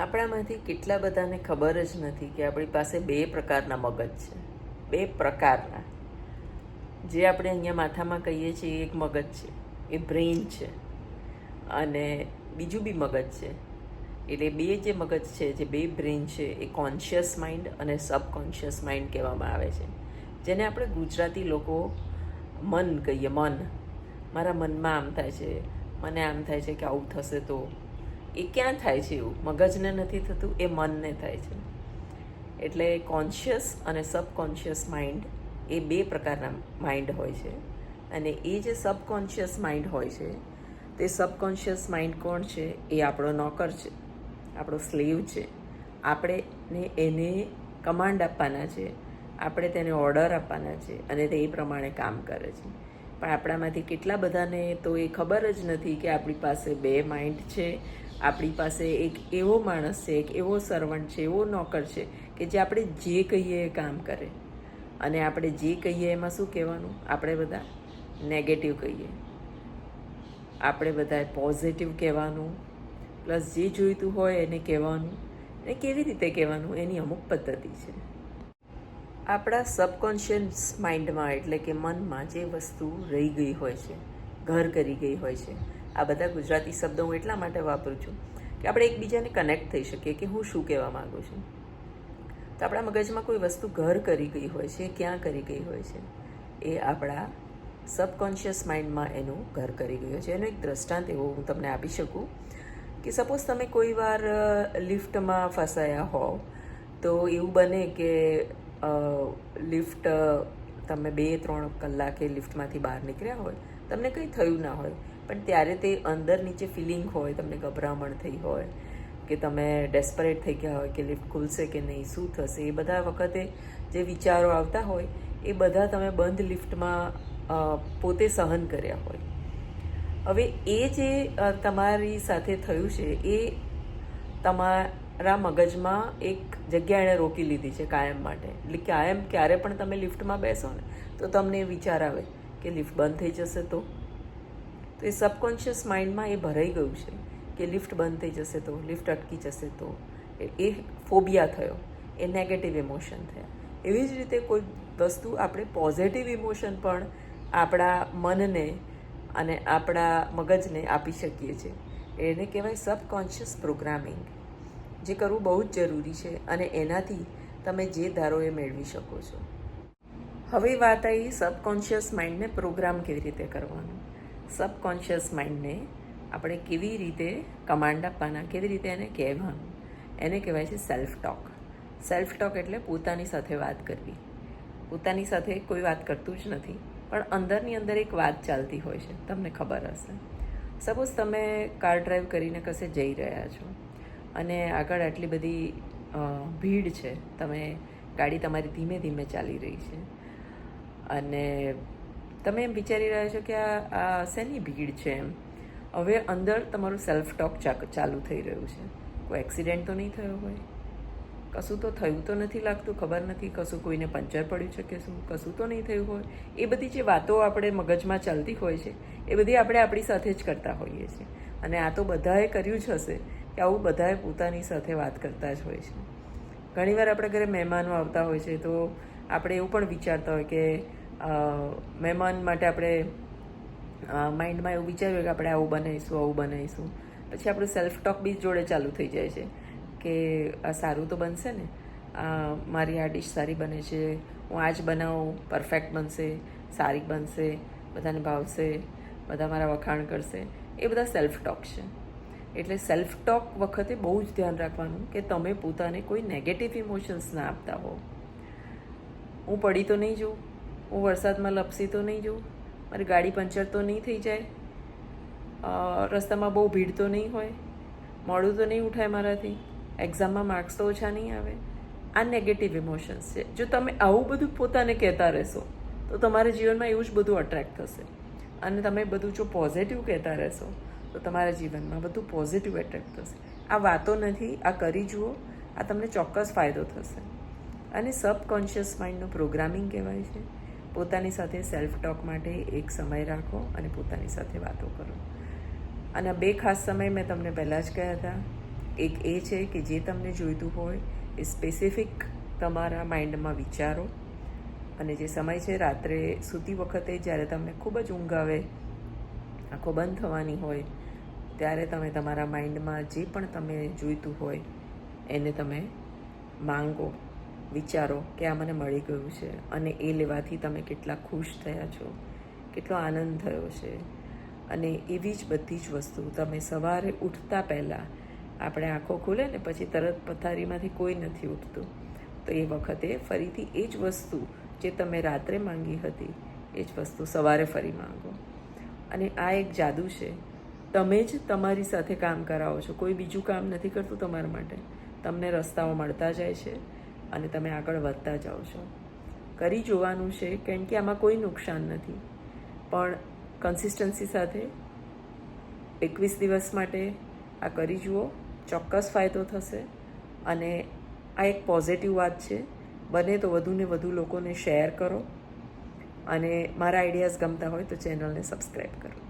આપણામાંથી કેટલા બધાને ખબર જ નથી કે આપણી પાસે બે પ્રકારના મગજ છે. બે પ્રકારના. જે આપણે અહીંયા માથામાં કહીએ છીએ એક મગજ છે. એ બ્રેઇન છે. અને બીજું બી મગજ છે. એટલે બે જે મગજ છે, જે બે બ્રેઇન છે, એ કોન્શિયસ માઇન્ડ અને સબકોન્શિયસ માઇન્ડ કહેવામાં આવે છે. જેને આપણે ગુજરાતી લોકો મન કહીએ, મન. મારા મનમાં આમ થાય છે. મને આમ થાય છે કે આવું થશે તો એ ક્યાં થાય છે એવું? મગજને નથી થતું, એ મનને થાય છે. એટલે કોન્શિયસ અને સબકોન્શિયસ માઇન્ડ એ બે પ્રકારના માઇન્ડ હોય છે. અને એ જે સબકોન્શિયસ માઇન્ડ હોય છે, તે સબકોન્શિયસ માઇન્ડ કોણ છે? એ આપણો નોકર છે. આપણો સ્લેવ છે. આપણે ને એને કમાન્ડ આપવાના છે. આપણે તેને ઓર્ડર આપવાના છે અને તે એ પ્રમાણે કામ કરે છે. પણ આપણામાંથી કેટલા બધાને તો એ ખબર જ નથી કે આપણી પાસે બે માઇન્ડ છે આપણી પાસે એક એવો માણસ છે, એક એવો સર્વન્ટ છે, એવો નોકર છે કે જે આપણે જે કહીએ એ કામ કરે. અને આપણે જે કહીએ એમાં શું કહેવાનું? આપણે બધા નેગેટિવ કહીએ. આપણે બધાએ પોઝિટિવ કહેવાનું. પ્લસ જે જોઈતું હોય એને કહેવાનું. અને કેવી રીતે કહેવાનું? એની અમુક પદ્ધતિ છે. આપણા સબકોન્શિયસ માઇન્ડમાં એટલે કે મનમાં જે વસ્તુ રહી ગઈ હોય છે, ઘર કરી ગઈ હોય છે આ બધા ગુજરાતી શબ્દો હું એટલા માટે વાપરું છું કે આપણે એકબીજાને કનેક્ટ થઈ શકીએ કે હું શું કહેવા માગું છું. તો આપણા મગજમાં કોઈ વસ્તુ ઘર કરી ગઈ હોય છે, ક્યાં કરી ગઈ હોય છે, એ આપણા સબકોન્શિયસ માઇન્ડમાં એનું ઘર કરી ગયું છે. એનો એક દ્રષ્ટાંત એવો હું તમને આપી શકું કે સપોઝ તમે કોઈ વાર લિફ્ટમાં ફસાયા હોવ, તો એવું બને કે લિફ્ટ તમે બે, ત્રણ કલાકે લિફ્ટમાંથી બહાર નીકળ્યા હોય, તમને કંઈ થયું ના હોય પણ ત્યારે તે અંદર નીચે ફિલિંગ હોય, તમને ગભરામણ થઈ હોય, કે તમે ડેસ્પરેટ થઈ ગયા હોય કે લિફ્ટ ખુલશે કે નહીં, શું થશે, એ બધા વખતે જે વિચારો આવતા હોય, એ બધા તમે બંધ લિફ્ટમાં પોતે સહન કર્યા હોય. હવે એ જે તમારી સાથે થયું છે, એ તમારા મગજમાં એક જગ્યા એણે રોકી લીધી છે કાયમ માટે. એટલે કાયમ ક્યારે પણ તમે લિફ્ટમાં બેસો ને, તો તમને વિચાર આવે કે લિફ્ટ બંધ થઈ જશે તો? તો એ સબકોન્શિયસ માઇન્ડમાં એ ભરાઈ ગયું છે કે લિફ્ટ બંધ થઈ જશે તો લિફ્ટ અટકી જશે તો. એ ફોબિયા થયો. એ નેગેટિવ ઇમોશન થયા. એવી જ રીતે કોઈ વસ્તુ આપણે પોઝિટિવ ઇમોશન પણ આપણા મનને અને આપણા મગજને આપી શકીએ છીએ. એને કહેવાય સબકોન્શિયસ પ્રોગ્રામિંગ જે કરવું બહુ જ જરૂરી છે અને એનાથી તમે જે ધારો એ મેળવી શકો છો. હવે વાત આવી સબકોન્શિયસ માઇન્ડને પ્રોગ્રામ કેવી રીતે કરવાનું? સબકોન્શિયસ માઇન્ડને આપણે કેવી રીતે કમાન્ડ આપવાના, કેવી રીતે એને કહેવાનું? એને કહેવાય છે સેલ્ફ ટોક સેલ્ફ ટોક એટલે પોતાની સાથે વાત કરવી. પોતાની સાથે કોઈ વાત કરતું જ નથી, પણ અંદરની અંદર એક વાત ચાલતી હોય છે. તમને ખબર હશે. સપોઝ તમે કાર ડ્રાઈવ કરીને કશે જઈ રહ્યા છો અને આગળ આટલી બધી ભીડ છે. તમે ગાડી તમારી ધીમે ધીમે ચાલી રહી છે. અને તમે એમ વિચારી રહ્યા છો કે આ શેની ભીડ છે એમ? હવે અંદર તમારું સેલ્ફ ટોક ચાલુ થઈ રહ્યું છે. કોઈ એક્સિડન્ટ તો નહીં થયો હોય? કશું તો થયું તો નથી લાગતું, ખબર નથી કશું કોઈને પંચર પડ્યું છે કે શું? કશું તો નહીં થયું હોય? એ બધી જે વાતો આપણે મગજમાં ચાલતી હોય છે, એ બધી આપણે આપણી સાથે જ કરતા હોઈએ છીએ. અને આ તો બધાએ કર્યું જ હશે કે આવું બધાએ પોતાની સાથે વાત કરતા જ હોય છે. ઘણીવાર આપણે ઘરે મહેમાનો આવતા હોય છે તો આપણે એવું પણ વિચારતા હોય કે મહેમાન માટે આપણે માઇન્ડમાં એવું વિચાર્યું કે આપણે આવું બનાવીશું આવું બનાવીશું. પછી આપણું સેલ્ફ ટોક બી જોડે ચાલુ થઈ જાય છે કે, આ સારું તો બનશે ને? આ મારી આ ડિશ સારી બને છે, હું આ જ બનાવું પરફેક્ટ બનશે, સારી બનશે, બધાને ભાવશે, બધા મારા વખાણ કરશે. એ બધા સેલ્ફ ટોક છે. એટલે સેલ્ફ ટોક વખતે બહુ જ ધ્યાન રાખવાનું કે તમે પોતાને કોઈ નેગેટિવ ઇમોશન્સ ના આપતા હો. હું પડી તો નહીં જોઉં. હું વરસાદમાં લપસી તો નહીં જોઉં મારી ગાડી પંચર તો નહીં થઈ જાય રસ્તામાં બહુ ભીડ તો નહીં હોય, મોડું તો નહીં ઉઠાય મારાથી, એક્ઝામમાં માર્ક્સ તો ઓછા નહીં આવે. આ નેગેટિવ ઇમોશન્સ છે. જો તમે આવું બધું પોતાને કહેતા રહેશો, તો તમારા જીવનમાં એવું જ બધું અટ્રેક્ટ થશે. અને તમે બધું જો પોઝિટિવ કહેતા રહેશો, તો તમારા જીવનમાં બધું પોઝિટિવ એટ્રેક્ટ થશે. આ વાતો નથી, આ કરી જુઓ, આ તમને ચોક્કસ ફાયદો થશે. અને સબકોન્શિયસ માઇન્ડનું પ્રોગ્રામિંગ કહેવાય છે. પોતાની સાથે સેલ્ફ ટોક માટે એક સમય રાખો અને પોતાની સાથે વાતો કરો. અને બે ખાસ સમય મેં તમને પહેલાં જ કહ્યા હતા. એક એ છે કે જે તમને જોઈતું હોય એ સ્પેસિફિક તમારા માઇન્ડમાં વિચારો. અને જે સમય છે રાત્રે સૂતી વખતે જ્યારે તમને ખૂબ જ ઊંઘ આવે, આંખો બંધ થવાની હોય, ત્યારે તમે તમારા માઇન્ડમાં જે પણ તમે જોઈતું હોય એને તમે માંગો. વિચારો કે આ મને મળી ગયું છે અને એ લેવાથી તમે કેટલા ખુશ થયા છો, કેટલો આનંદ થયો છે. અને એવી જ બધી જ વસ્તુ તમે સવારે ઉઠતા પહેલાં આપણે આંખો ખુલે ને પછી તરત પથારીમાંથી કોઈ નથી ઉઠતું. તો એ વખતે ફરીથી એ જ વસ્તુ જે તમે રાત્રે માંગી હતી, એ જ વસ્તુ સવારે ફરી માંગો. અને આ એક જાદુ છે. તમે જ તમારી સાથે કામ કરાવો છો. કોઈ બીજું કામ નથી કરતું તમારા માટે. તમને રસ્તાઓ મળતા જાય છે. અને તમે આગળ વધતા જાઓ છો. કરી જોવાનું છે, કેમ કે આમાં કોઈ નુકસાન નથી. પણ કન્સિસ્ટન્સી સાથે એકવીસ દિવસ માટે આ કરી જુઓ, ચોક્કસ ફાયદો થશે. અને આ એક પોઝિટિવ વાત છે, બને તો વધુને વધુ લોકોને શેર કરો. અને મારા આઈડિયાઝ ગમતા હોય તો ચેનલને સબસ્ક્રાઈબ કરો.